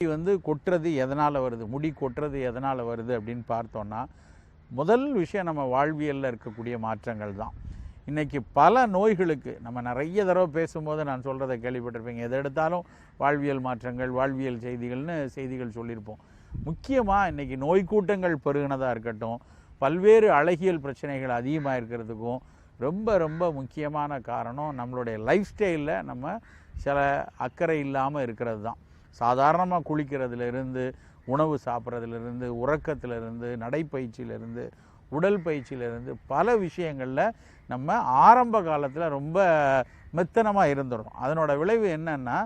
முடி வந்து கொட்டுறது எதனால் வருது? முடி கொட்டுறது எதனால் வருது அப்படின்னு பார்த்தோன்னா முதல் விஷயம் நம்ம வாழ்வியலில் இருக்கக்கூடிய மாற்றங்கள் தான். இன்றைக்கி பல நோய்களுக்கு நம்ம நிறைய தடவை பேசும்போது நான் சொல்கிறத கேள்விப்பட்டிருப்பீங்க. எதை எடுத்தாலும் வாழ்வியல் மாற்றங்கள் வாழ்வியல் செய்திகள்னு செய்திகள் சொல்லியிருப்போம். முக்கியமாக இன்றைக்கி நோய் கூட்டங்கள் பெருகினதாக இருக்கட்டும் பல்வேறு அழகியல் பிரச்சனைகள் அதிகமாக இருக்கிறதுக்கும் ரொம்ப ரொம்ப முக்கியமான காரணம் நம்மளுடைய லைஃப் ஸ்டைலில் நம்ம சில அக்கறை இல்லாமல் இருக்கிறது தான். சாதாரணமாக குளிக்கிறதுலேருந்து உணவு சாப்பிட்றதுலேருந்து உறக்கத்திலிருந்து நடைப்பயிற்சியிலேருந்து உடல் பயிற்சியிலேருந்து பல விஷயங்களில் நம்ம ஆரம்ப காலத்தில் ரொம்ப மெத்தனமாக இருந்துடும் அதனோட விளைவு என்னென்னா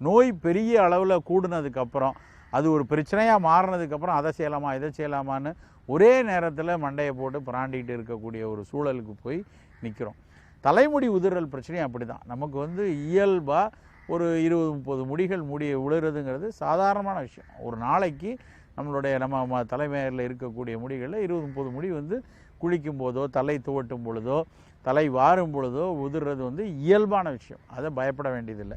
நோய் பெரிய அளவில் கூடுனதுக்கப்புறம் அது ஒரு பிரச்சனையாக மாறினதுக்கப்புறம் அதை செய்யலாமா இதை செய்யலாமான்னு ஒரே நேரத்தில் மண்டையை போட்டு பிராண்டிகிட்டு இருக்கக்கூடிய ஒரு சூழலுக்கு போய் நிற்கிறோம் தலைமுடி உதிரல் பிரச்சனையும் அப்படி தான் நமக்கு வந்து இயல்பாக ஒரு இருபது முப்பது முடிகள் முடி உழுறதுங்கிறது சாதாரணமான விஷயம். ஒரு நாளைக்கு நம்மளுடைய நம்ம தலைமையில் இருக்கக்கூடிய முடிகளில் இருபது முப்பது முடி வந்து குளிக்கும் போதோ தலை துவட்டும் பொழுதோ தலை வாரும் பொழுதோ உதிர்றது வந்து இயல்பான விஷயம். அதை பயப்பட வேண்டியதில்லை.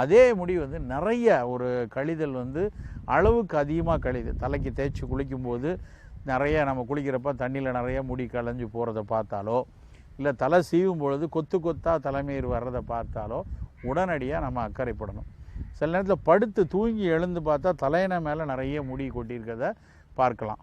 அதே முடி வந்து நிறைய ஒரு கழிதல் வந்து அளவுக்கு அதிகமாக கழிது. தலைக்கு தேய்ச்சி குளிக்கும்போது நிறைய நம்ம குளிக்கிறப்ப தண்ணியில் நிறைய முடி கலைஞ்சு போகிறத பார்த்தாலோ இல்லை தலை சீவும் பொழுது கொத்து கொத்தாக தலைமயிர் வர்றதை பார்த்தாலோ உடனடியாக நம்ம அக்கறைப்படணும் சில நேரத்தில் படுத்து தூங்கி எழுந்து பார்த்தா தலையின மேலே நிறைய முடி கொட்டியிருக்கிறத பார்க்கலாம்.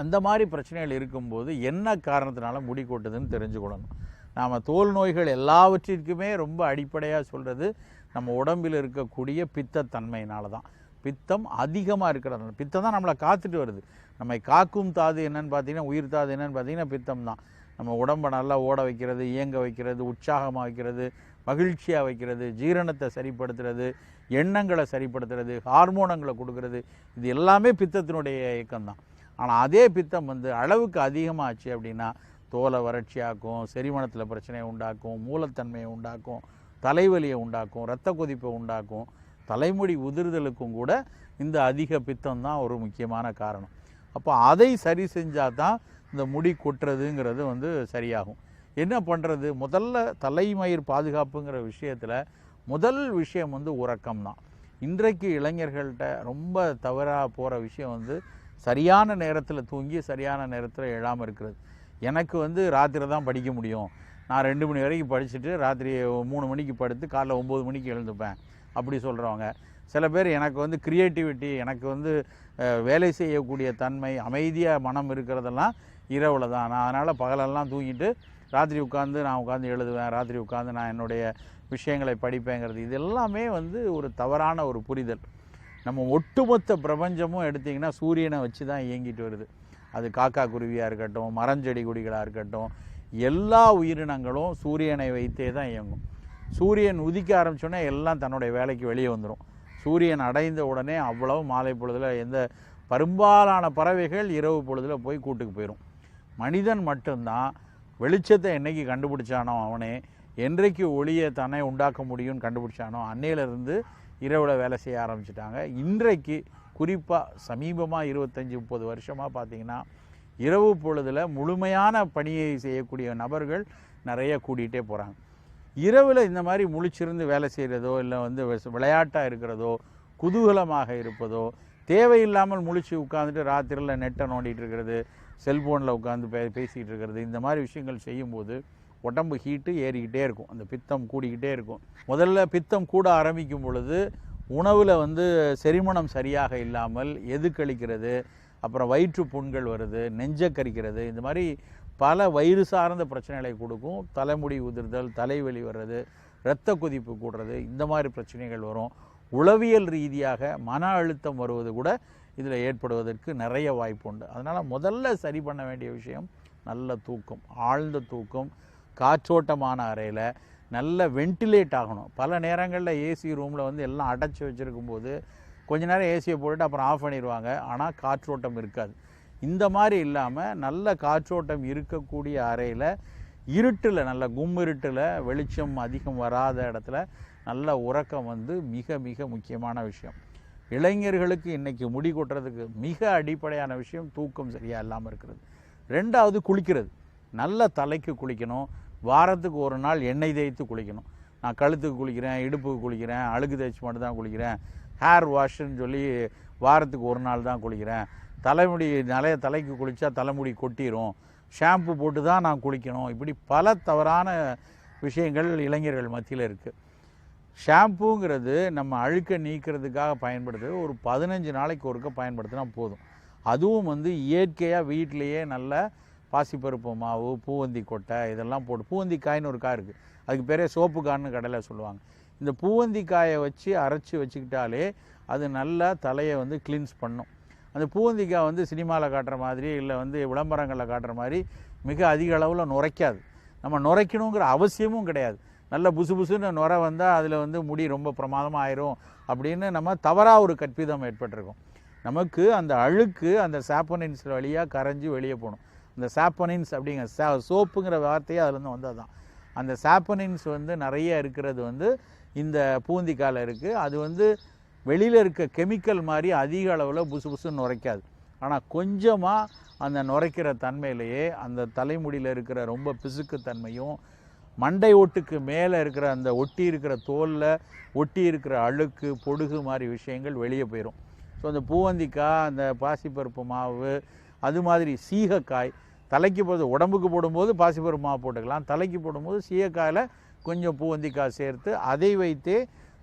அந்த மாதிரி பிரச்சனைகள் இருக்கும்போது என்ன காரணத்தினால முடி கொட்டுதுன்னு தெரிஞ்சுக்கொள்ளணும். நாம் தோல் நோய்கள் எல்லாவற்றிற்குமே ரொம்ப அடிப்படையாக சொல்கிறது நம்ம உடம்பில் இருக்கக்கூடிய பித்தத்தன்மையினால தான் பித்தம் அதிகமாக இருக்கிறதுனால பித்தம் தான் நம்மளை காத்துட்டு வருது. நம்மை காக்கும் தாது என்னன்னு பார்த்தீங்கன்னா உயிர் தாது என்னன்னு பார்த்தீங்கன்னா பித்தம் தான் நம்ம உடம்பை நல்லா ஓட வைக்கிறது இயங்க வைக்கிறது உற்சாகமாக வைக்கிறது மகிழ்ச்சியாக வைக்கிறது ஜீரணத்தை சரிப்படுத்துறது எண்ணங்களை சரிப்படுத்துறது ஹார்மோனங்களை கொடுக்கறது இது எல்லாமே பித்தத்தினுடைய இயக்கம்தான். ஆனால் அதே பித்தம் வந்து அளவுக்கு அதிகமாகச்சு அப்படின்னா தோலை வறட்சியாக்கும் செரிமானத்தில் பிரச்சனையை உண்டாக்கும் மூலத்தன்மையை உண்டாக்கும் தலைவலியை உண்டாக்கும் இரத்த கொதிப்பை உண்டாக்கும் தலைமுடி உதிர்தலுக்கும் கூட இந்த அதிக பித்தம் தான் ஒரு முக்கியமான காரணம். அப்போ அதை சரி செஞ்சால் தான் இந்த முடி கொட்டுறதுங்கிறது வந்து சரியாகும். என்ன பண்ணுறது முதல்ல தலைமயிர் பாதுகாப்புங்கிற விஷயத்தில் முதல் விஷயம் வந்து உறக்கம் தான் இன்றைக்கு இளைஞர்கள்ட்ட ரொம்ப தவறாக போகிற விஷயம் வந்து சரியான நேரத்தில் தூங்கி சரியான நேரத்தில் எழாமல் இருக்கிறது. எனக்கு வந்து ராத்திரி தான் படிக்க முடியும். நான் ரெண்டு மணி வரைக்கும் படிச்சுட்டு ராத்திரி மூணு மணிக்கு படுத்து காலைல ஒம்பது மணிக்கு எழுந்துப்பேன். அப்படி சொல்கிறவங்க சில பேர் எனக்கு வந்து க்ரியேட்டிவிட்டி எனக்கு வந்து வேலை செய்யக்கூடிய தன்மை அமைதியாக மனம் இருக்கிறதெல்லாம் இரவில் தான். நான் அதனால் பகலெல்லாம் தூங்கிட்டு ராத்திரி உட்காந்து நான் உட்காந்து எழுதுவேன். ராத்திரி உட்காந்து நான் என்னுடைய விஷயங்களை படிப்பேங்கிறது. இது எல்லாமே வந்து ஒரு தவறான ஒரு புரிதல். நம்ம ஒட்டுமொத்த பிரபஞ்சமும் எடுத்திங்கன்னா சூரியனை வச்சு தான் இயங்கிட்டு வருது. அது காக்கா குருவியாக இருக்கட்டும் மரஞ்செடி கொடிகளாக இருக்கட்டும் எல்லா உயிரினங்களும் சூரியனை வைத்தே தான் இயங்கும். சூரியன் உதிக்க ஆரம்பிச்சோன்னே எல்லாம் தன்னுடைய வேலைக்கு வெளியே வந்துடும் சூரியன் அடைந்த உடனே அவ்வளவு மாலை பொழுதில் எந்த பெரும்பாலான பறவைகள் இரவு பொழுதில் போய் கூட்டுக்கு போயிடும் மனிதன் மட்டும்தான் வெளிச்சத்தை என்னைக்கு கண்டுபிடிச்சானோ அவனே என்றைக்கு ஒளியை தானே உண்டாக்க முடியும்னு கண்டுபிடிச்சானோ அன்னையிலேருந்து இரவில் வேலை செய்ய ஆரம்பிச்சிட்டாங்க. இன்றைக்கு குறிப்பாக சமீபமாக இருபத்தஞ்சி முப்பது வருஷமாக பார்த்தீங்கன்னா இரவு பொழுதில் முழுமையான பணியை செய்யக்கூடிய நபர்கள் நிறைய கூட்டிகிட்டே போகிறாங்க இரவில் இந்த மாதிரி முழிச்சிருந்து வேலை செய்கிறதோ இல்லை வந்து விளையாட்டாக இருக்கிறதோ குதூகலமாக இருப்பதோ தேவையில்லாமல் முழிச்சு உட்காந்துட்டு ராத்திரியில் நெட்டை நோண்டிகிட்டு இருக்கிறது செல்ஃபோனில் உட்காந்து பே பேசிகிட்டு இருக்கிறது இந்த மாதிரி விஷயங்கள் செய்யும்போது உடம்பு ஹீட்டு ஏறிக்கிட்டே இருக்கும். அந்த பித்தம் கூடிக்கிட்டே இருக்கும். முதல்ல பித்தம் கூட ஆரம்பிக்கும் பொழுது உணவில் வந்து செரிமணம் சரியாக இல்லாமல் எது கழிக்கிறது அப்புறம் வயிற்று புண்கள் வருது நெஞ்சை கரிக்கிறது இந்த மாதிரி பல வயிறு சார்ந்த பிரச்சனைகளை கொடுக்கும். தலைமுடி உதிர்தல் தலைவலி வர்றது இரத்த கொதிப்பு கூடுறது இந்த மாதிரி பிரச்சனைகள் வரும். உளவியல் ரீதியாக மன அழுத்தம் வருவது கூட இதில் ஏற்படுவதற்கு நிறைய வாய்ப்பு உண்டு. அதனால் முதல்ல சரி பண்ண வேண்டிய விஷயம் நல்ல தூக்கம் ஆழ்ந்த தூக்கம் காற்றோட்டமான அறையில் நல்ல வென்டிலேட் ஆகணும். பல நேரங்களில் ஏசி ரூமில் வந்து எல்லாம் அடைச்சி வச்சுருக்கும் போது கொஞ்ச நேரம் ஏசியை போட்டுட்டு அப்புறம் ஆஃப் பண்ணிடுவாங்க. ஆனால் காற்றோட்டம் இருக்காது. இந்த மாதிரி இல்லாமல் நல்ல காற்றோட்டம் இருக்கக்கூடிய அறையில் இருட்டில் நல்ல கும்மிருட்டில் வெளிச்சம் அதிகம் வராத இடத்துல நல்ல உறக்கம் வந்து மிக மிக முக்கியமான விஷயம். இளைஞர்களுக்கு இன்றைக்கி முடி கொட்டுறதுக்கு மிக அடிப்படையான விஷயம் தூக்கம் சரியாக இல்லாமல் இருக்கிறது. ரெண்டாவது குளிக்கிறது. நல்ல தலைக்கு குளிக்கணும். வாரத்துக்கு ஒரு நாள் எண்ணெய் தேய்த்து குளிக்கணும். நான் கழுத்துக்கு குளிக்கிறேன் இடுப்புக்கு குளிக்கிறேன் அழுக்கு தேய்ச்சி மட்டும் தான் குளிக்கிறேன் ஹேர் வாஷ்ன்னு சொல்லி வாரத்துக்கு ஒரு நாள் தான் குளிக்கிறேன். தலைமுடி நிறைய தலைக்கு குளித்தா தலைமுடி கொட்டிடும் ஷாம்பு போட்டு தான் நான் குளிக்கணும். இப்படி பல தவறான விஷயங்கள் இளைஞர்கள் மத்தியில் இருக்குது ஷாம்புங்கிறது நம்ம அழுக்கை நீக்கிறதுக்காக பயன்படுத்துறது ஒரு பதினஞ்சு நாளைக்கு ஒருக்க பயன்படுத்தினா போதும். அதுவும் வந்து இயற்கையாக வீட்டிலையே நல்ல பாசிப்பருப்பு மாவு பூவந்தி கொட்டை இதெல்லாம் போட்டு பூவந்தி காயின்னு ஒரு காய் இருக்குது அதுக்கு பேரே சோப்பு கான்னு கடையில் சொல்லுவாங்க. இந்த பூவந்தி காயை வச்சு அரைச்சி வச்சுக்கிட்டாலே அது நல்லா தலையை வந்து கிளீன்ஸ் பண்ணும். அந்த பூவந்திக்காய் வந்து சினிமாவில் காட்டுற மாதிரி இல்லை வந்து விளம்பரங்களில் காட்டுற மாதிரி மிக அதிக அளவில் நுரைக்காது. நம்ம நுரைக்கணுங்கிற அவசியமும் கிடையாது. நல்ல புசு புசுன்னு நுரை வந்தால் அதில் வந்து முடி ரொம்ப பிரமாதமாக ஆயிரும் அப்படின்னு நம்ம தவறாக ஒரு கற்பிதம் ஏற்பட்டிருக்கோம். நமக்கு அந்த அழுக்கு அந்த சாப்பனின்ஸ் வழியாக கரைஞ்சி வெளியே போகணும். அந்த சாப்பனின்ஸ் அப்படிங்கிற சா சோப்புங்கிற வார்த்தையே அதுலேருந்து வந்தால் தான் அந்த சாப்பனின்ஸ் வந்து நிறைய இருக்கிறது வந்து இந்த பூந்திக்காயில் இருக்குது அது வந்து வெளியில் இருக்க கெமிக்கல் மாதிரி அதிக அளவில் புசு புசுன்னு நுரைக்காது. ஆனால் கொஞ்சமாக அந்த நுரைக்கிற தன்மையிலேயே அந்த தலைமுடியில் இருக்கிற ரொம்ப பிசுக்கு தன்மையும் மண்டை ஓட்டுக்கு மேலே இருக்கிற அந்த ஒட்டி இருக்கிற தோலில் ஒட்டி இருக்கிற அழுக்கு பொடுகு மாதிரி விஷயங்கள் வெளியே போயிடும் ஸோ அந்த பூவந்திக்காய் அந்த பாசிப்பருப்பு மாவு அது மாதிரி சீகக்காய் தலைக்கு போடுறது உடம்புக்கு போடும்போது பாசிப்பருப்பு மாவு போட்டுக்கலாம். தலைக்கு போடும்போது சீகக்காயில் கொஞ்சம் பூவந்திக்காய் சேர்த்து அதை வைத்தே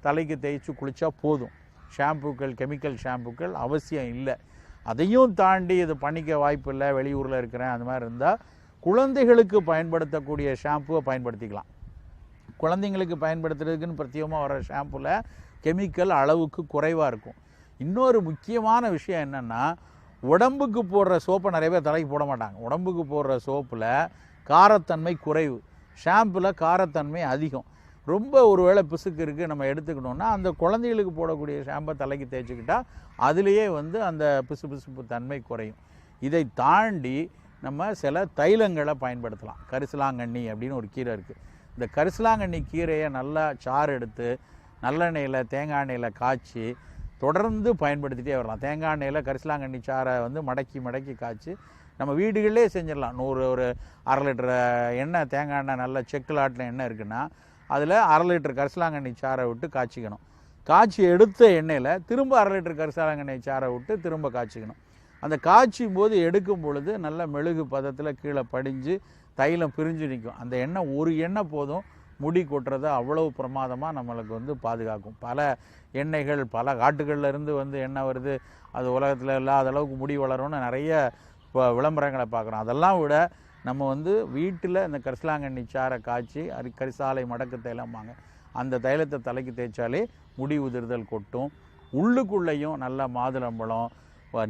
தலைக்கு தேய்ச்சி குளித்தா போதும். ஷாம்புக்கள் கெமிக்கல் ஷாம்புக்கள் அவசியம் இல்லை. அதையும் தாண்டி இது பண்ணிக்க வாய்ப்பு இல்லை. வெளியூரில் இருக்கிறேன். அந்த மாதிரி இருந்தால் குழந்தைகளுக்கு பயன்படுத்தக்கூடிய ஷாம்புவை பயன்படுத்திக்கலாம். குழந்தைங்களுக்கு பயன்படுத்துறதுக்குன்னு பிரத்யேகமாக வர ஷாம்புவில் கெமிக்கல் அளவுக்கு குறைவாக இருக்கும். இன்னொரு முக்கியமான விஷயம் என்னென்னா உடம்புக்கு போடுற சோப்பை நிறைய பேர் தலைக்கு போட மாட்டாங்க. உடம்புக்கு போடுற சோப்பில் காரத்தன்மை குறைவு. ஷாம்பில் காரத்தன்மை அதிகம். ரொம்ப ஒருவேளை பிசுக்கு இருக்குது நம்ம எடுத்துக்கணுன்னா அந்த குழந்தைகளுக்கு போடக்கூடிய ஷாம்பை தலைக்கு தேய்ச்சிக்கிட்டால் அதுலேயே வந்து அந்த பிசு பிசுப்பு தன்மை குறையும். இதை தாண்டி நம்ம சில தைலங்களை பயன்படுத்தலாம். கரிசலாங்கண்ணி அப்படின்னு ஒரு கீரை இருக்குது இந்த கரிசலாங்கண்ணி கீரையை நல்லா சாறு எடுத்து நல்லெண்ணெயில் தேங்காய் எண்ணெயில் காய்ச்சி தொடர்ந்து பயன்படுத்திட்டே வரலாம். தேங்காய் எண்ணெயில் கரிசலாங்கண்ணி சாறை வந்து மடக்கி மடக்கி காய்ச்சி நம்ம வீடுகளிலே செஞ்சிடலாம். நூறு ஒரு அரை லிட்டர் எண்ணெய் தேங்காய் எண்ணெய் நல்ல செக்கில் ஆட்டின எண்ணெய் இருக்குன்னா அதில் அரை லிட்டர் கரிசலாங்கண்ணி சாரை விட்டு காய்ச்சிக்கணும். காய்ச்சி எடுத்த எண்ணெயில் திரும்ப அரை லிட்டர் கரிசலாங்கண்ணி சாரை விட்டு திரும்ப காய்ச்சிக்கணும். அந்த காய்ச்சும் போது எடுக்கும் பொழுது நல்ல மெழுகு பதத்தில் கீழே படிஞ்சு தைலம் பிரிஞ்சு நிற்கும் அந்த எண்ணெய் ஒரு எண்ணெய் போதும். முடி கொட்டுறதை அவ்வளவு பிரமாதமாக நம்மளுக்கு வந்து பாதுகாக்கும். பல எண்ணெய்கள் பல காட்டுகள்லேருந்து வந்து எண்ணெய் வருது. அது உலகத்தில் இல்லாத அளவுக்கு முடி வளரும்னு நிறைய இப்போ விளம்பரங்களை பார்க்குறோம். அதெல்லாம் விட நம்ம வந்து வீட்டில் இந்த கரிசலாங்கண்ணி சாரை காய்ச்சி அரி கரிசாலை மடக்கு தைலம்பாங்க. அந்த தைலத்தை தலைக்கு தேய்ச்சாலே முடி உதிர்தல் கொட்டும். உள்ளுக்குள்ளேயும் நல்ல மாதுளம்பழம்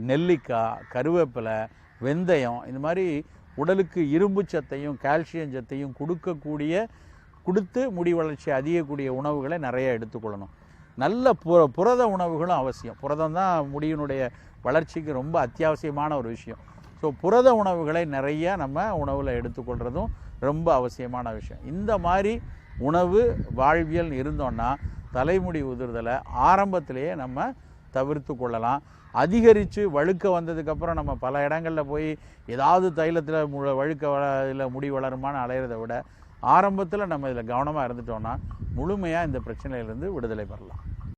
நெல்லிக்காய் கருவேப்பிலை வெந்தயம் இந்த மாதிரி உடலுக்கு இரும்பு சத்தையும் கால்சியம் சத்தையும் கொடுக்கக்கூடிய கொடுத்து முடி வளர்ச்சி அதிகக்கூடிய உணவுகளை நிறைய எடுத்துக்கொள்ளணும். நல்ல புர புரத உணவுகளும் அவசியம். புரதம் தான் முடியினுடைய வளர்ச்சிக்கு ரொம்ப அத்தியாவசியமான ஒரு விஷயம். ஸோ புரத உணவுகளை நிறைய நம்ம உணவில் எடுத்துக்கொள்கிறதும் ரொம்ப அவசியமான விஷயம். இந்த மாதிரி உணவு வாழ்வியல் இருந்தோன்னா தலைமுடி உதிர்தலை ஆரம்பத்திலேயே நம்ம தவிர்த்து கொள்ளலாம். அதிகரித்து வழுக்க வந்ததுக்கப்புறம் நம்ம பல இடங்களில் போய் ஏதாவது தைலத்தில் மு வழுக்க வள இல்லை முடி வளருமான்னு அலையிறத விட ஆரம்பத்தில் நம்ம இதில் கவனமாக இருந்துட்டோம்னா முழுமையாக இந்த பிரச்சனையிலேருந்து விடுதலை பெறலாம்.